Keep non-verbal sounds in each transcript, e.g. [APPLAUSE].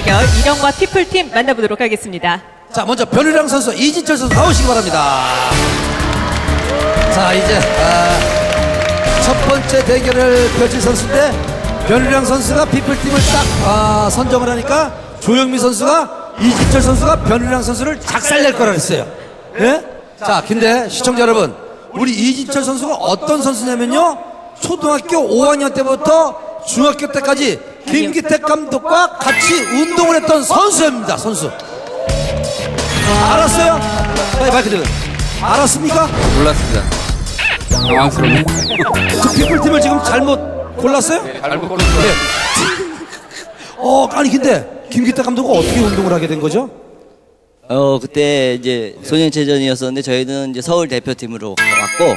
대결 이령과 피플팀 만나보도록 하겠습니다. 자, 먼저 변유량 선수, 이진철 선수 나오시기 바랍니다. 자, 이제 아, 첫 번째 대결을 펼칠 선수인데 변유량 선수가 피플팀을 딱 아, 선정을 하니까 조영미 선수가 이진철 선수가 변유량 선수를 작살낼 거라 했어요. 예? 자, 근데 시청자 여러분, 우리 이진철 선수가 어떤 선수냐면요. 초등학교 5학년 때부터 중학교 때까지 김기택 감독과 같이 운동을 했던 선수입니다. 선수. 알았어요? 빨리 마이크 대고. 알았습니까? 몰랐습니다. 당황스럽네. 저 피플팀을 지금 잘못 골랐어요? 잘못 골랐어요. 네. 어, 아니 근데 김기태 감독은 어떻게 운동을 하게 된 거죠? 어 그때 이제 소년체전이었었는데 저희는 이제 서울 대표팀으로 왔고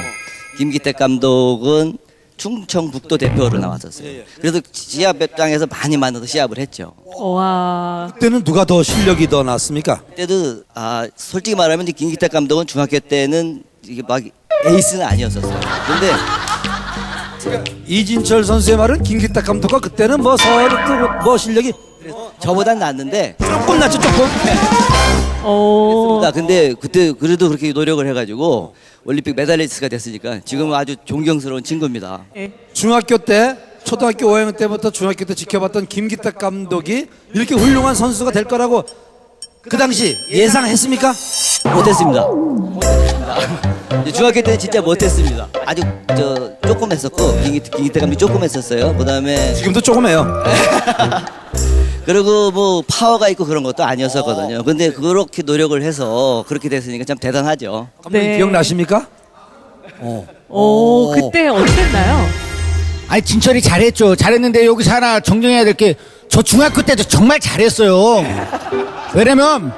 김기택 감독은 충청북도 대표로 나왔었어요. 그래서 시합장에서 많이 만나서 시합을 했죠. 와, 그때는 누가 더 실력이 더 낫습니까? 그때도 아 솔직히 말하면 이제 김기택 감독은 중학교 때는 이게 막 에이스는 아니었었어요. 근데 이진철 선수의 말은 김기태 감독과 그때는 뭐 서로 또뭐 실력이 저보단 낫는데 조금 낫죠 조금. 오, 나 근데 그때 그래도 그렇게 노력을 해가지고 올림픽 메달리스트가 됐으니까 지금은 아주 존경스러운 친구입니다. 중학교 때 초등학교 5학년 때부터 중학교 때 지켜봤던 김기태 감독이 이렇게 훌륭한 선수가 될 거라고 그 당시 예상했습니까? 못했습니다. 못했습니다. 이제 중학교 때는 진짜 못했습니다. 아주 저 조금 했었고 김기- 김기태 감독이 조금 했었어요. 그다음에 지금도 조금 해요. [LAUGHS] 그리고 뭐 파워가 있고 그런 것도 아니었었거든요. 근데 그렇게 노력을 해서 그렇게 됐으니까 참 대단하죠. 감독님 네. 기억나십니까? 오, 그때 어땠나요? 아니 진철이 잘했죠. 잘했는데 여기서 하나 정정해야 될 게 저 중학교 때도 정말 잘했어요. 왜냐면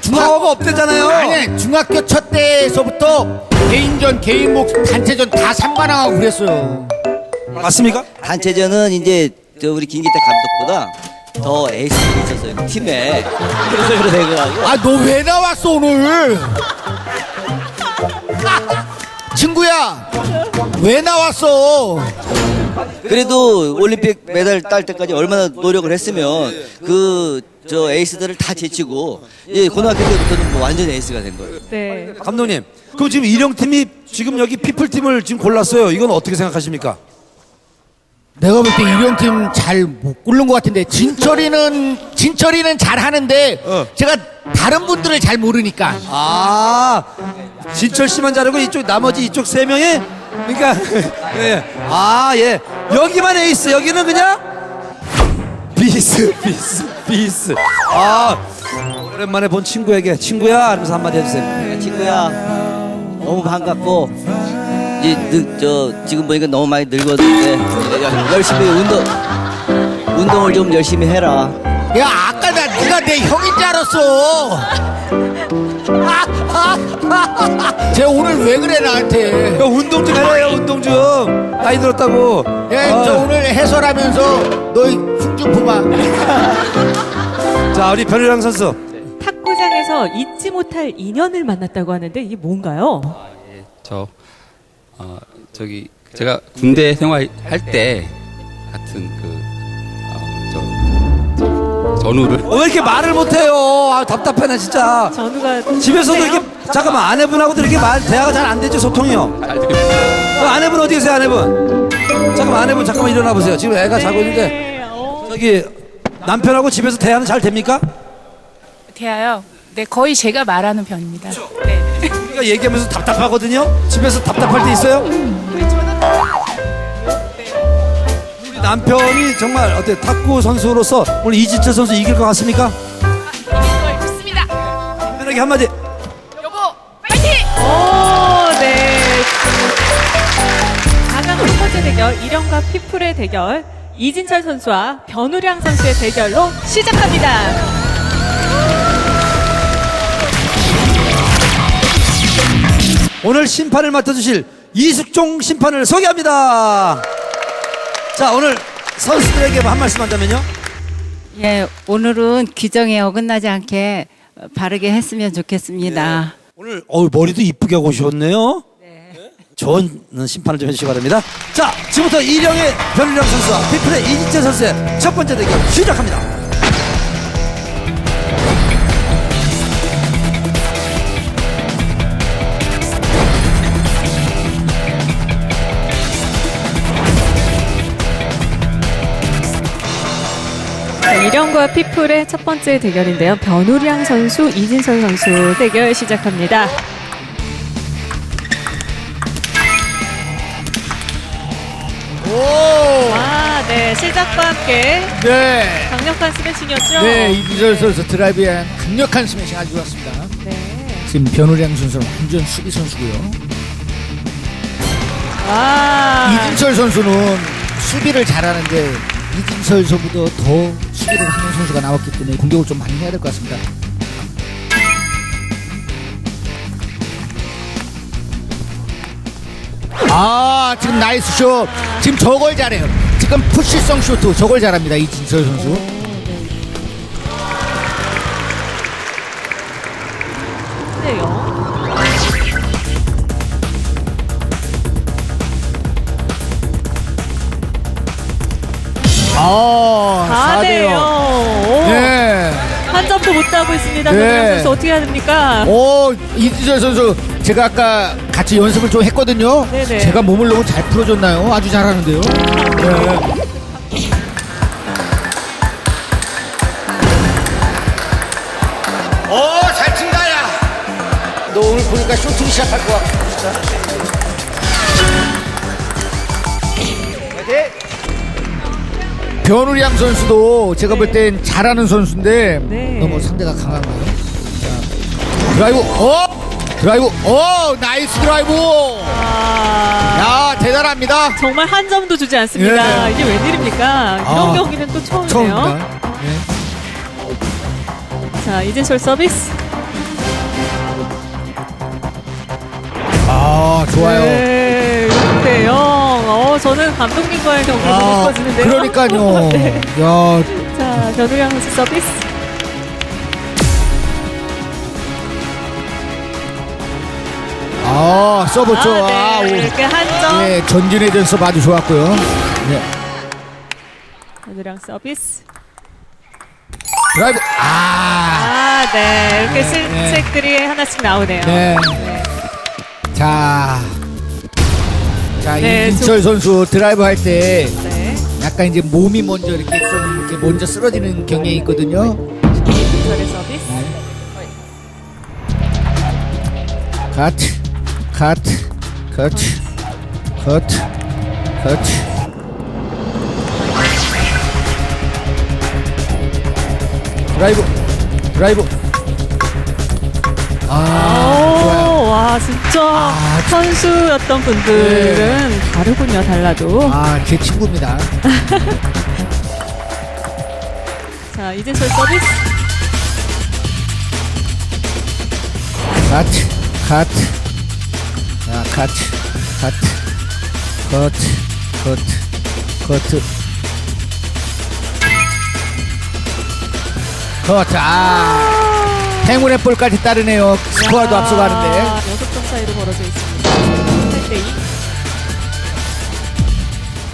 중학 파워가 없대잖아요. 아니 중학교 첫 때에서부터 개인전, 개인목, 단체전 다 상관하고 그랬어요. 맞습니까? 단체전은 이제 저 우리 김기태 감독보다 더 에이스들이 있었어요 팀에. 그래서 그래 돼가지고 아 너 왜 나왔어 오늘? 친구야 왜 나왔어? 그래도 올림픽 메달 딸 때까지 얼마나 노력을 했으면 그 저 에이스들을 다 제치고 예 고등학교 때부터는 뭐 완전 에이스가 된 거예요. 네. 감독님, 그럼 지금 일영팀이 지금 여기 피플팀을 지금 골랐어요. 이건 어떻게 생각하십니까? 내가 볼때 일용팀 잘못 고른 것 같은데 진철이는 진철이는 잘 하는데 어. 제가 다른 분들을 잘 모르니까 아, 진철 씨만 잘하고 이쪽 나머지 이쪽 세 명이 그러니까 [LAUGHS] 예. 아, 예. 여기만 에이스. 여기는 그냥 비스, 비스, 비스. 아, 오랜만에 본 친구에게 친구야 하면서 한마디 해주세요. 친구야 너무 반갑고 이제 늙, 저 지금 보니까 너무 많이 늙었는데 예, 열심히 운동 운동을 좀 열심히 해라. 야 아까 나 네가 내 형인 줄 알았어. 쟤 오늘 왜 그래 나한테? 야, 운동 좀 해라요, 운동 좀. 나이 들었다고. 야, 저 아, 오늘 해설하면서 너희 흉좀 품아. [LAUGHS] 자, 우리 변희랑 선수. 탁구장에서 잊지 못할 인연을 만났다고 하는데 이게 뭔가요? 저 어, 저기 제가 군대 생활할 때 같은 그 어, 저, 저 전우를 어, 왜 이렇게 말을 못해요? 아, 답답해 나 진짜. 전우가 집에서도? 이렇게 잠깐만 아내분하고도 이렇게 말 대화가 잘 안 되죠 소통이요. 잘. 어, 아내분 어디 계세요 아내분? 잠깐만 아내분 잠깐만 일어나 보세요. 지금 애가 자고 있는데 네, 어. 저기 남편하고 집에서 대화는 잘 됩니까? 대하여 네 거의 제가 말하는 편입니다. 네. 우리가 얘기하면서 답답하거든요. 집에서 답답할 때 있어요? 우리 남편이 정말 어때 탁구 선수로서 오늘 이지철 선수 이길 것 같습니까? 이걸 좋습니다. 남편에게 한마디. 여보, 파이팅! 오, 네. 4강 첫 번째 대결 이령과 피플의 대결 이진철 선수와 변우량 선수의 대결로 시작합니다. 오늘 심판을 맡아주실 이숙종 심판을 소개합니다. 자 오늘 선수들에게 한 말씀 한다면요. 예, 오늘은 규정에 어긋나지 않게 바르게 했으면 좋겠습니다. 오늘 어 머리도 이쁘게 하고 오셨네요. 좋은 심판을 좀 해주시기 바랍니다. 자, 지금부터 이령의 변희령 선수와 피플의 이진재 선수의 첫 번째 대결 시작합니다. 이령과 피플의 첫 번째 대결인데요. 변우량 선수, 이진철 선수 대결 시작합니다. 오! 와, 네, 시작과 함께 네. 강력한 스매싱이었죠? 네, 이기절 선수 드라이브에 강력한 스매싱 아주 좋았습니다. 네. 지금 변우량 선수는 완전 수비 선수고요. 와. 이진철 선수는 수비를 잘하는데 이진철 선수보다 더 수비를 하는 선수가 나왔기 때문에 공격을 좀 많이 해야 될 것 같습니다. 아 지금 나이스 슛. 지금 저걸 잘해요. 지금 푸시성 슈트 저걸 잘합니다 이진철 선수 아 4대요. 4대요 네. 한 점도 못 따고 있습니다. 네. 변우량 선수 어떻게 해야 됩니까? 오 이진철 선수 제가 아까 같이 연습을 좀 했거든요. 네네. 제가 몸을 너무 잘 풀어줬나요? 아주 잘하는데요. 네. 오 잘 친다 야. 너 오늘 보니까 쇼팅 시작할 것 같아. 변우량 선수도 제가 볼 땐 잘하는 선수인데 네. 너무 상대가 강한가요? 자, 드라이브, 어? 드라이브, 어, 나이스 드라이브. 아, 야, 대단합니다. 정말 한 점도 주지 않습니다. 예. 이게 웬일입니까? 이런 아, 경기는 또 처음이네요. 처음입니다. 네. 자, 이진철 서비스. 아, 좋아요. 네, 6대 0. 어, 저는 감독님과의 경기 보고 아, 싶어지는데요. 그러니까요. [LAUGHS] 네. 야, 자, 변우량 선수 서비스. 아, 서브 아, 좋아. 네, 오. 이렇게 한 점. 네, 전진의 전섭 아주 좋았고요. 네. 변우량 서비스. 드라이브, 아, 아, 네. 이렇게 네. 실책들이 하나씩 나오네요. 네. 자. 자, 네, 이진철 선수 드라이브 할 때 네. 약간 이제 몸이 먼저 이렇게 좀 이렇게 먼저 쓰러지는 경향이 있거든요. 이진철의 서비스. 카트, 카트, 카트, 카트, 카트. 드라이브, 드라이브. 아, 좋아요. 오, 와, 진짜 아, 선수였던 분들은 다르군요, 달라도. 아, 제 친구입니다. [LAUGHS] 자, 이진철 서비스. 카트, 카트. 자, 카트, 카트, 커트, 커트, 커트. 커트, 아. 행운의 볼까지 따르네요. 스코어도 앞서가는데. 6점 차이로 벌어져 있습니다. 8대2.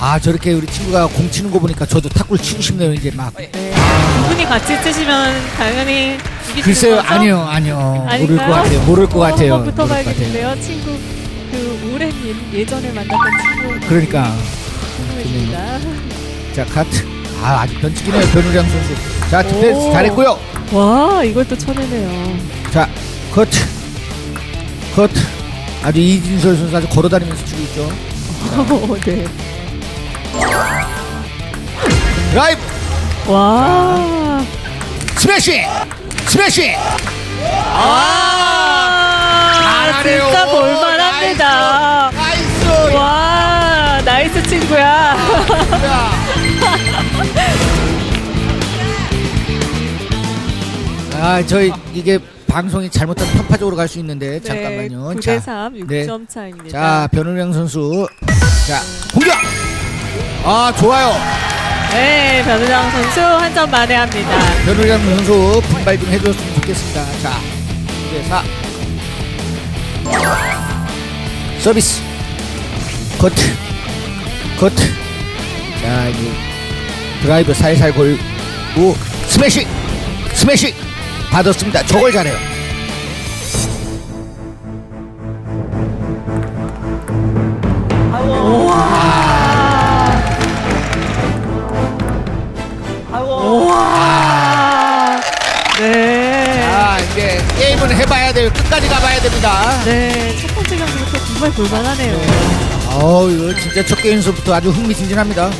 아, 저렇게 우리 친구가 공 치는 거 보니까 저도 탁구를 치고 싶네요, 이제 막. 네. 두 분이 같이 치시면 당연히 이기시는 글쎄요, 거죠? 아니요, 아니요. 아닌가요? 것 같아요. 모를 것 어, 같아요. 모를 것 같아요. 붙어봐야겠는데요. 친구, 그 오랜 예- 예전에 만났던 친구. 그러니까. 자, 카트. 아, 아주 변칙이네요, 변우량 선수. 자, 디펜스 오. 잘했고요. 와, 이걸 또 쳐내네요. 자, 커트. 커트. 아주 이진설 선수 아주 걸어다니면서 치고 있죠. 오, [LAUGHS] 네. 라이브 와. 스매싱! 스매싱! 아, 잘하네요. 진짜 볼만합니다. 나이스! 와, 나이스 친구야. 아, 저희 이게 방송이 잘못하면 편파적으로 갈 수 있는데 잠깐만요. 9대 자, 3, 네. 6점 차입니다. 자, 변우량 선수. 자, 공격! 아, 좋아요. 네, 변우장 선수 한 점 만회합니다. 변우량 선수 분발 좀 해줬으면 좋겠습니다. 자, 이제 4. 서비스. 커트. 커트. 자, 이제 드라이브 살살 걸고 스매싱. 스매싱. 받았습니다. 저걸 잘해요. 네. 해봐야 돼요. 끝까지 가봐야 됩니다. 네. 첫 번째 경기부터 정말 볼만하네요. 네. 어우 이거 진짜 첫 게임서부터 아주 흥미진진합니다.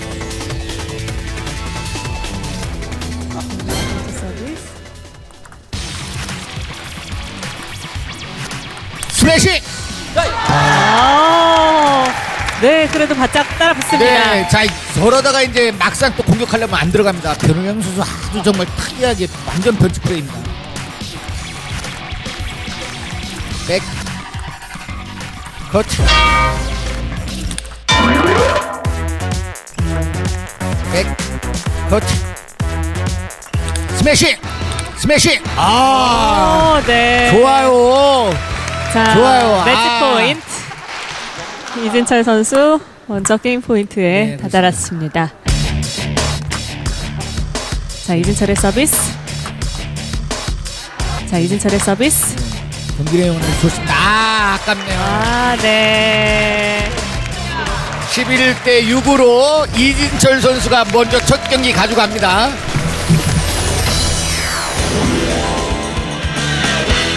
스매시! 아, 네, 그래도 바짝 따라 붙습니다. 네, 자, 저러다가 이제 막상 또 공격하려면 안 들어갑니다. 변우영 선수 아주 정말 특이하게 완전 변칙 플레이입니다. 백. 커트. 백. 커트. 스매시! 스매시! 아! 어, 네. 좋아요. 자, 좋아요. 매치 아. 포인트. 이진철 선수 먼저 게임 포인트에 네, 다다랐습니다. 자, 이진철의 서비스. 자, 이진철의 서비스. 경기 내용은 좋습니다. 아, 아깝네요. 아, 네. 11대 6으로 이진철 선수가 먼저 첫 경기 가져갑니다.